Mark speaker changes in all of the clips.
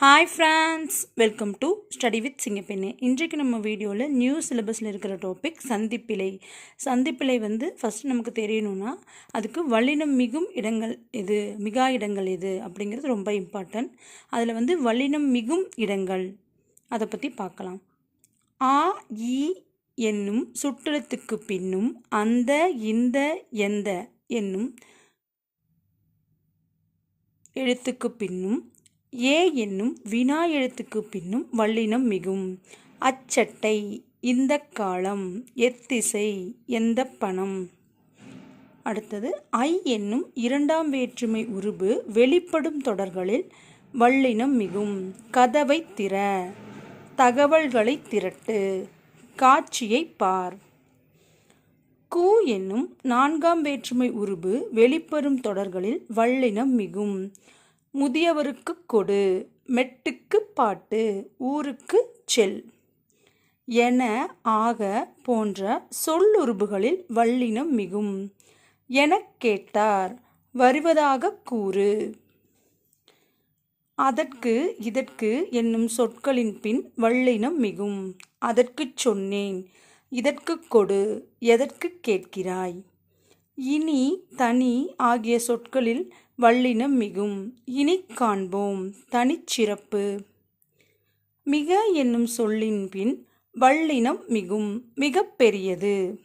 Speaker 1: Hi friends welcome to study with சிங்கப்பெண்ணே இன்றைக்கு நம்ம வீடியோவில் நியூ சிலபஸில் இருக்கிற டாபிக் சந்திப்பிலை. சந்திப்பிலை வந்து ஃபஸ்ட் நமக்கு தெரியணும்னா அதுக்கு வல்லினம் மிகும் இடங்கள் எது? மிகா இடங்கள் எது? அப்படிங்கிறது ரொம்ப இம்பார்ட்டன்ட் அதில் வந்து வல்லினம் மிகும் இடங்கள். அதை பற்றி பார்க்கலாம். ஆ இ என்னும் சுற்றெழுத்துக்கு பின்னும் அந்த இந்த எந்த என்னும் எழுத்துக்கு பின்னும் ஏ என்னும் வினா எழுத்துக்கு பின்னும் வல்லினம் மிகும். அச்சட்டை இந்த காலம் எத்திசை எந்த பணம்? அடுத்தது ஐ என்னும் இரண்டாம் வேற்றுமை உருபு வெளிப்படும் தொடர்களில் வல்லினம் மிகும். கதவை திற தகவல்களை திரட்டு காட்சியை பார். கு என்னும் நான்காம் வேற்றுமை உருபு வெளிப்படும் தொடர்களில் வல்லினம் மிகும். முதியவருக்கு கொடு மெட்டுக்கு பாட்டு ஊருக்கு செல். என ஆக போன்ற சொல்லுருபுகளில் வல்லினம் மிகும். எனக் கேட்டார் வருவதாக கூறு. அதற்கு இதற்கு என்னும் சொற்களின் பின் வல்லினம் மிகும். அதற்குச் சொன்னேன் இதற்கு கொடு எதற்கு கேட்கிறாய் இனி தனி ஆகிய சொற்களில் வல்லினம் மிகும். இனி காண்போம் தனிச்சிறப்பு மிக என்னும் சொல்லின் பின் வல்லினம் மிகும் மிக பெரியது.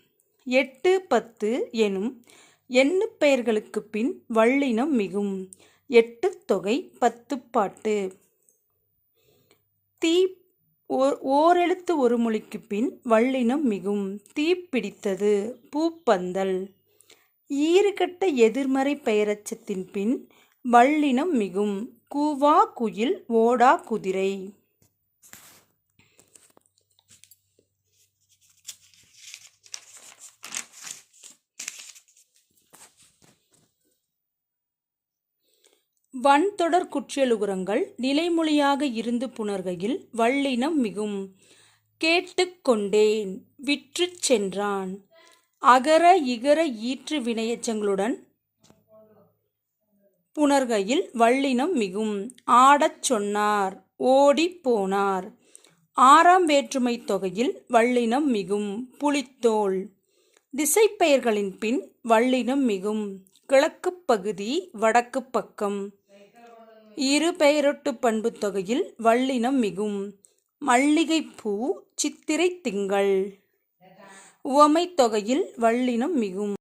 Speaker 1: எட்டு பத்து எனும் எண்ணு பெயர்களுக்கு பின் வல்லினம் மிகும். எட்டு தொகை பத்து பாட்டு. தீ ஓர் ஓரெழுத்து ஒரு மொழிக்கு பின் வல்லினம் மிகும். தீ பிடித்தது பூப்பந்தல். ஈறுகட்ட எதிர்மறை பெயரச்சத்தின் பின் வல்லினம் மிகும். கூவா குயில் ஓடா குதிரை. வன்தொடர் குற்றியலுகுரங்கள் நிலைமொழியாக இருந்து புணர்கையில் வல்லினம் மிகும். கேட்டுக்கொண்டேன் விற்றுச் சென்றான். அகர இகர ஈற்று வினையச்சங்களுடன் புணர்கையில் வள்ளினம் மிகும். ஆடச் சொன்னார் ஓடிப் போனார். ஆறாம் வேற்றுமை தொகையில் வள்ளினம் மிகும். புலித்தோல் திசைப்பெயர்களின் பின் வள்ளினம் மிகும். கிழக்கு பகுதி வடக்கு பக்கம். இரு பெயரொட்டு பண்பு தொகையில் வள்ளினம் மிகும். மல்லிகைப்பூ சித்திரை திங்கள். உவமை தொகையில் வல்லினம் மிகும்.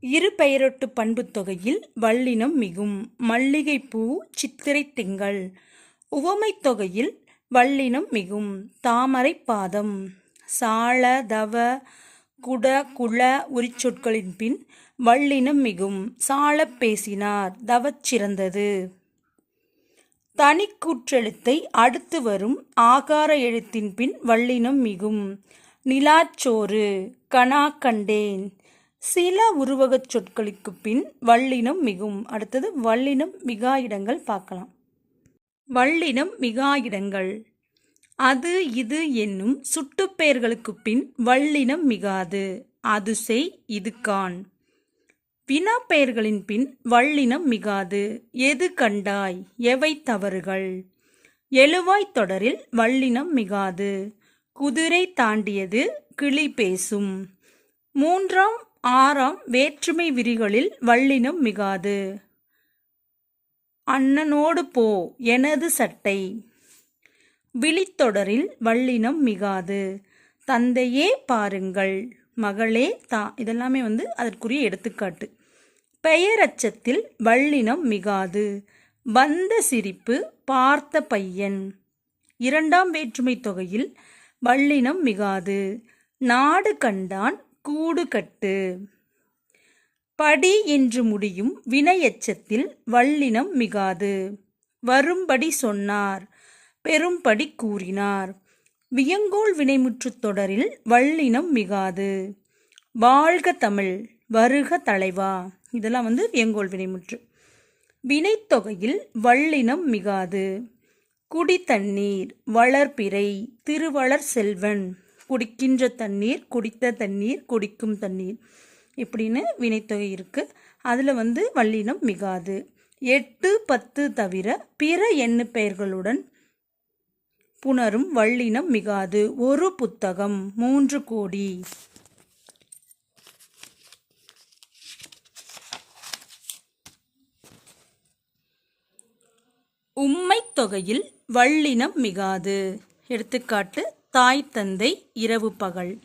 Speaker 1: இரு பெயரொட்டு பண்பு தொகையில் வல்லினம் மிகும். மல்லிகைப்பூ சித்திரை திங்கள். உவமை தொகையில் வல்லினம் மிகும். தாமரை பாதம். சால தவ குட குள உரிச்சொற்களின் பின் வல்லினம் மிகும். சால பேசினார். தவச் சிறந்தது. தனிக்கூற்றெழுத்தை அடுத்து வரும் ஆகார எழுத்தின் பின் வல்லினம் மிகும். நிலாச்சோறு கனா கண்டேன். சில உருவகச் சொற்களுக்கு பின் வல்லினம் மிகும். அடுத்தது வல்லினம் மிகா இடங்கள் பார்க்கலாம். வல்லினம் மிகா இடங்கள் அது இது என்னும் சுட்டுப்பெயர்களுக்கு பின் வல்லினம் மிகாது. அது செய் இது கான். வினா பெயர்களின் பின் வல்லினம் மிகாது. எது கண்டாய்? எவை தவறுகள்? எழுவாய் தொடரில் வல்லினம் மிகாது. குதிரை தாண்டியது கிளி பேசும். மூன்றாம் ஆறாம் வேற்றுமை விரிகளில் வள்ளினம் மிகாது. அண்ணனோடு போ எனது சட்டை. விழித்தொடரில் வள்ளினம் மிகாது. தந்தையே பாருங்கள். மகளே தா இதெல்லாமே வந்து அதற்குரிய எடுத்துக்காட்டு. பெயரச்சத்தில் வள்ளினம் மிகாது. வந்த சிரிப்பு பார்த்த பையன். இரண்டாம் வேற்றுமை தொகையில் வல்லினம் மிகாது. நாடு கண்டான் கூடு கட்டு. படி என்று முடியும் வினையச்சத்தில் வல்லினம் மிகாது. வரும்படி சொன்னார் பெரும்படி கூறினார். வியங்கோல் வினைமுற்றுத் தொடரில் வல்லினம் மிகாது. வாழ்க தமிழ் வருக தலைவா. இதெல்லாம் வந்து வியங்கோல் வினைமுற்று. வினைத்தொகையில் வல்லினம் மிகாது. குடித்தண்ணீர் வளர்பிறை திருவளர் செல்வன். குடிக்கின்ற தண்ணீர் குடித்த தண்ணீர் குடிக்கும் தண்ணீர். இப்படின்னு வினைத்தொகை இருக்குது அதில் வந்து வல்லினம் மிகாது. எட்டு பத்து தவிர பிற எண்ணு பெயர்களுடன் புணரும் வள்ளினம் மிகாது. ஒரு புத்தகம் மூன்று கோடி. உம்மைத் தொகையில் வள்ளினம் மிகாது. எடுத்துக்காட்டு தாய் தந்தை இரவு பகல்.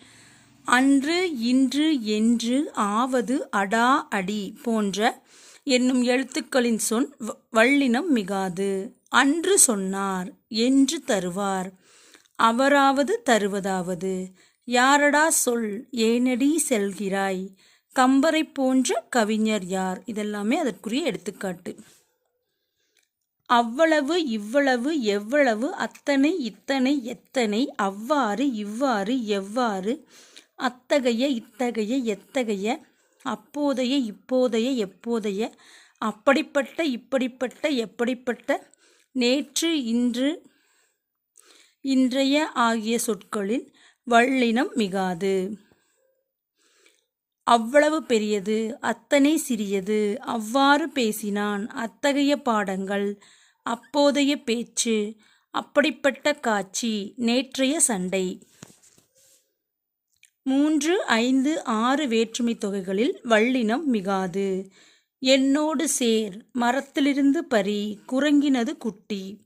Speaker 1: அன்று இன்று என்று ஆவது அடா அடி போன்ற என்னும் எழுத்துக்களின் சொன் வ- வள்ளினம் மிகாது. அன்று சொன்னார் என்று தருவார். அவராவது தருவதாவது. யாரடா சொல் ஏனடி செல்கிறாய்? கம்பரை போன்ற கவிஞர் யார்? இதெல்லாமே அதற்குரிய எடுத்துக்காட்டு. அவ்வளவு இவ்வளவு எவ்வளவு அத்தனை இத்தனை எத்தனை அவ்வாறு இவ்வாறு எவ்வாறு அத்தகைய இத்தகைய எத்தகைய அப்போதைய இப்போதைய எப்போதைய அப்படிப்பட்ட இப்படிப்பட்ட எப்படிப்பட்ட நேற்று இன்று இன்றைய ஆகிய சொற்களில் வள்ளினம் மிகாது. அவ்வளவு பெரியது அத்தனை சிறியது அவ்வாறு பேசினான் அத்தகைய பாடங்கள் அப்போதைய பேச்சு அப்படிப்பட்ட காட்சி நேற்றைய சண்டை. மூன்று ஐந்து ஆறு வேற்றுமை தொகைகளில் வள்ளினம் மிகாது. என்னோடு சேர் மரத்திலிருந்து பறி குரங்கினது குட்டி.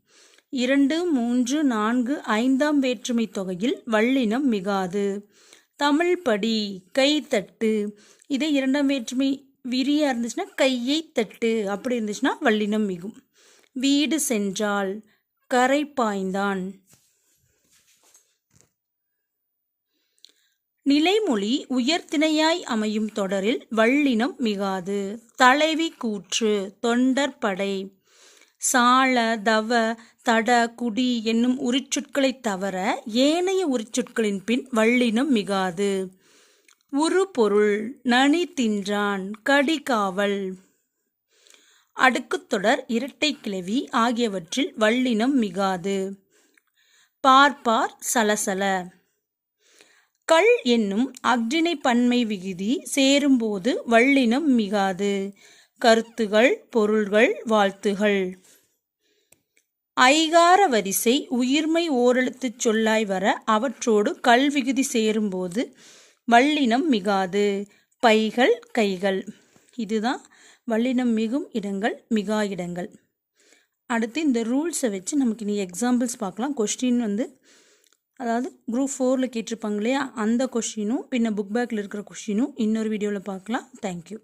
Speaker 1: இரண்டு மூன்று நான்கு ஐந்தாம் வேற்றுமை தொகையில் வள்ளினம் மிகாது. தமிழ் படி கை தட்டு. இதே இரண்டாம் வேற்றுமை விரியா இருந்துச்சுன்னா கையை தட்டு. அப்படி இருந்துச்சுன்னா வள்ளினம் மிகும். வீடு சென்றால் கரை பாய்ந்தான். நிலைமொழி உயர்திணையாய் அமையும் தொடரில் வள்ளினம் மிகாது. தலைவி கூற்று தொண்டர் படை. சால தவ தட குடி என்னும் உரிச்சொற்களைத் தவிர ஏனைய உரிச்சொற்களின் பின் வள்ளினம் மிகாது. உரு பொருள் நனி தின்றான் கடிகாவல் அடுக்குத்தொடர் இரட்டை கிளவி ஆகியவற்றில் வல்லினம் மிகாது. பார்ப்பார் சலசல. கள் என்னும் அஃறிணை பன்மை விகுதி சேரும்போது வள்ளினம் மிகாது. கருத்துகள் பொருள்கள் வாழ்த்துகள். ஐகார வரிசை உயிர்மை ஓரெழுத்துச் சொல்லாய் வர அவற்றோடு கல் விகுதி சேரும்போது வள்ளினம் மிகாது. பைகள் கைகள். இதுதான் வல்லினம் மிகும் இடங்கள் மிகா இடங்கள். அடுத்து இந்த ரூல்ஸை வச்சு நமக்கு இனி எக்ஸாம்பிள்ஸ் பார்க்கலாம். கொஸ்டின் வந்து அதாவது குரூப் ஃபோரில் கேட்டிருப்பாங்க இல்லையா? அந்த கொஷினும் பின்ன புக் பேக்கில் இருக்கிற கொஷினும் இன்னொரு வீடியோவில் பார்க்கலாம். தேங்க்யூ